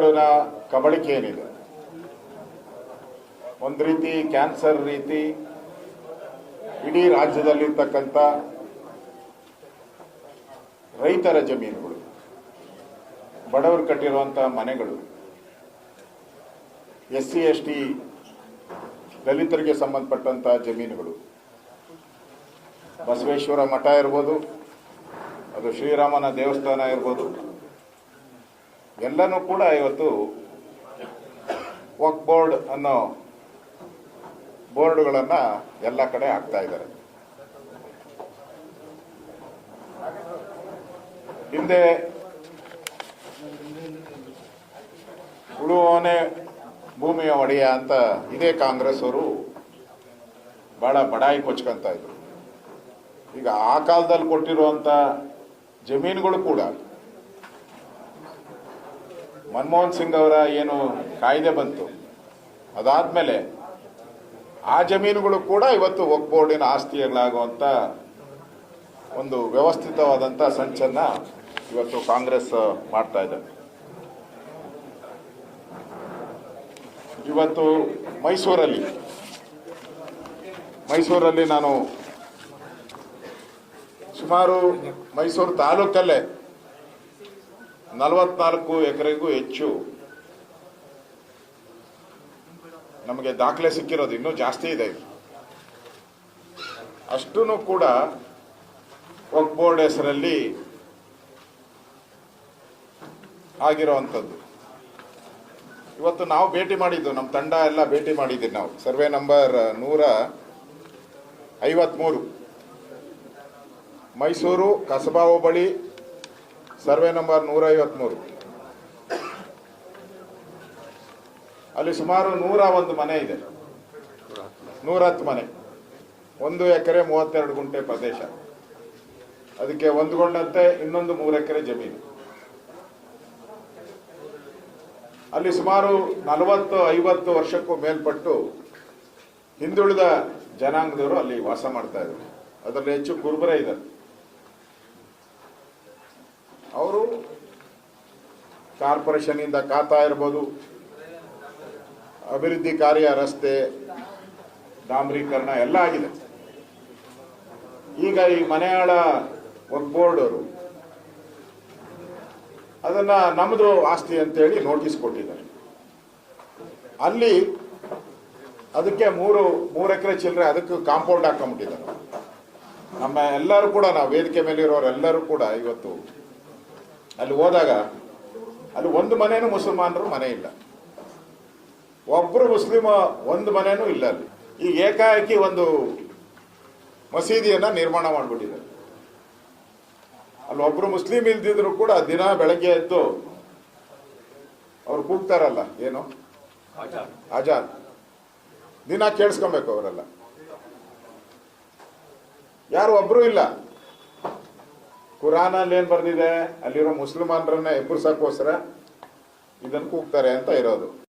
ಬೋರ್ಡ್ನ ಕಬಳಿಕೆ ಏನಿದೆ? ಒಂದು ರೀತಿ ಕ್ಯಾನ್ಸರ್ ರೀತಿ, ಇಡೀ ರಾಜ್ಯದಲ್ಲಿರ್ತಕ್ಕಂಥ ರೈತರ ಜಮೀನುಗಳು, ಬಡವರು ಕಟ್ಟಿರುವಂತಹ ಮನೆಗಳು, ಎಸ್ ಸಿ, ಎಸ್ ಟಿ, ದಲಿತರಿಗೆ ಸಂಬಂಧಪಟ್ಟಂತಹ ಜಮೀನುಗಳು. ಬಸವೇಶ್ವರ ಮಠ ಇರ್ಬೋದು, ಅದು ಶ್ರೀರಾಮನ ದೇವಸ್ಥಾನ ಇರ್ಬೋದು ಎಲ್ಲನೂ ಕೂಡ ಇವತ್ತು ವಕ್ ಬೋರ್ಡ್ ಅನ್ನೋ ಬೋರ್ಡ್ಗಳನ್ನು ಎಲ್ಲ ಕಡೆ ಹಾಕ್ತಾ ಇದ್ದಾರೆ. ಹಿಂದೆ ಉಳುವನೆ ಭೂಮಿಯ ಒಡೆಯ ಅಂತ ಇದೇ ಕಾಂಗ್ರೆಸ್ ಅವರು ಬಹಳ ಬಡಾಯಿ ಕೊಚ್ಕೊಂತ ಇದ್ರು. ಈಗ ಆ ಕಾಲದಲ್ಲಿ ಕೊಟ್ಟಿರುವಂತ ಜಮೀನುಗಳು ಕೂಡ ಮನಮೋಹನ್ ಸಿಂಗ್ ಅವರ ಏನು ಕಾಯ್ದೆ ಬಂತು, ಅದಾದ್ಮೇಲೆ ಆ ಜಮೀನುಗಳು ಕೂಡ ಇವತ್ತು ವಕ್ ಬೋರ್ಡಿನ ಆಸ್ತಿಗಳಾಗುವಂತ ಒಂದು ವ್ಯವಸ್ಥಿತವಾದಂತ ಸಂಚನ್ನ ಇವತ್ತು ಕಾಂಗ್ರೆಸ್ ಮಾಡ್ತಾ ಇದೆ. ಇವತ್ತು ಮೈಸೂರಲ್ಲಿ ಮೈಸೂರಲ್ಲಿ ನಾನು ಸುಮಾರು ಮೈಸೂರು ತಾಲೂಕಲ್ಲೇ ನಲವತ್ನಾಲ್ಕು ಎಕರೆಗೂ ಹೆಚ್ಚು ನಮಗೆ ದಾಖಲೆ ಸಿಕ್ಕಿರೋದು ಇನ್ನೂ ಜಾಸ್ತಿ ಇದೆ ಅಷ್ಟೂ ಕೂಡ ವಕ್ ಬೋರ್ಡ್ ಹೆಸರಲ್ಲಿ ಆಗಿರೋವಂಥದ್ದು. ಇವತ್ತು ನಾವು ಭೇಟಿ ಮಾಡಿದ್ದು, ನಮ್ಮ ತಂಡ ಎಲ್ಲ ಭೇಟಿ ಮಾಡಿದ್ದೀವಿ ನಾವು. ಸರ್ವೆ ನಂಬರ್ ನೂರ ಐವತ್ಮೂರು. ಮೈಸೂರು, ಕಸಬಾ ಹೋಬಳಿ ಸರ್ವೆ ನಂಬರ್ ನೂರ ಐವತ್ಮೂರು ಅಲ್ಲಿ ಸುಮಾರು ನೂರ ಒಂದು ಮನೆ ಇದೆ. ನೂರತ್ತು ಮನೆ. ಒಂದು ಎಕರೆ ಮೂವತ್ತೆರಡು ಗುಂಟೆ ಪ್ರದೇಶ. ಅದಕ್ಕೆ ಹೊಂದ್ಕೊಂಡಂತೆ ಇನ್ನೊಂದು ಮೂರು ಎಕರೆ ಜಮೀನು. ಅಲ್ಲಿ ಸುಮಾರು ನಲವತ್ತು, ಐವತ್ತು ವರ್ಷಕ್ಕೂ ಮೇಲ್ಪಟ್ಟು ಹಿಂದುಳಿದ ಜನಾಂಗದವರು ಅಲ್ಲಿ ವಾಸ ಮಾಡ್ತಾ ಇದ್ದಾರೆ. ಅದರಲ್ಲಿ ಹೆಚ್ಚು ಕುರುಬರೇ ಇದ್ದಾರೆ. ಅವರು ಕಾರ್ಪೊರೇಷನ್ ಇಂದ ಖಾತಾ ಇರ್ಬೋದು. ಅಭಿವೃದ್ಧಿ ಕಾರ್ಯ, ರಸ್ತೆ, ಡಾಂಬರೀಕರಣ ಎಲ್ಲ ಆಗಿದೆ. ಈಗ ಈ ಮನೆಯಾಳ ಬೋರ್ಡ್ ಅವರು ಅದನ್ನ ನಮ್ಮದು ಆಸ್ತಿ ಅಂತೇಳಿ ನೋಟಿಸ್ ಕೊಟ್ಟಿದ್ದಾರೆ. ಅಲ್ಲಿ ಅದಕ್ಕೆ ಮೂರು ಮೂರು ಎಕರೆ ಚಿಲ್ಲರೆ ಅದಕ್ಕೆ ಕಾಂಪೌಂಡ್ ಹಾಕೊಂಡ್ಬಿಟ್ಟಿದ್ದಾರೆ. ನಮ್ಮ ಎಲ್ಲರೂ ಕೂಡ ನಾವು ವೇದಿಕೆ ಮೇಲೆ ಇರೋರೆಲ್ಲರೂ ಕೂಡ ಇವತ್ತು ಅಲ್ಲಿ ಹೋದಾಗ ಅಲ್ಲಿ ಒಂದು ಮನೇನು ಮುಸಲ್ಮಾನರು ಮನೆ ಇಲ್ಲ. ಒಬ್ಬರು ಮುಸ್ಲಿಮ ಒಂದು ಮನೇನೂ ಇಲ್ಲ ಅಲ್ಲಿ. ಈಗ ಏಕಾಏಕಿ ಒಂದು ಮಸೀದಿಯನ್ನ ನಿರ್ಮಾಣ ಮಾಡಿಬಿಟ್ಟಿದ್ದಾರೆ. ಅಲ್ಲಿ ಒಬ್ರು ಮುಸ್ಲಿಂ ಇಲ್ದಿದ್ರು ಕೂಡ ದಿನ ಬೆಳಗ್ಗೆ ಎದ್ದು ಅವ್ರು ಕೂಗ್ತಾರಲ್ಲ, ಏನು? ಆಜಾದ್. ದಿನ ಕೇಳಿಸ್ಕೊಬೇಕು ಅವರೆಲ್ಲ. ಯಾರು ಒಬ್ರು ಇಲ್ಲ. ಕುರಾನಲ್ಲಿ ಏನ್ ಬರ್ದಿದೆ? ಅಲ್ಲಿರೋ ಮುಸಲ್ಮಾನರನ್ನ ಎಬ್ಬರ್ಸಕ್ಕೋಸ್ಕರ ಇದನ್ನು ಕೂಗ್ತಾರೆ ಅಂತ ಇರೋದು.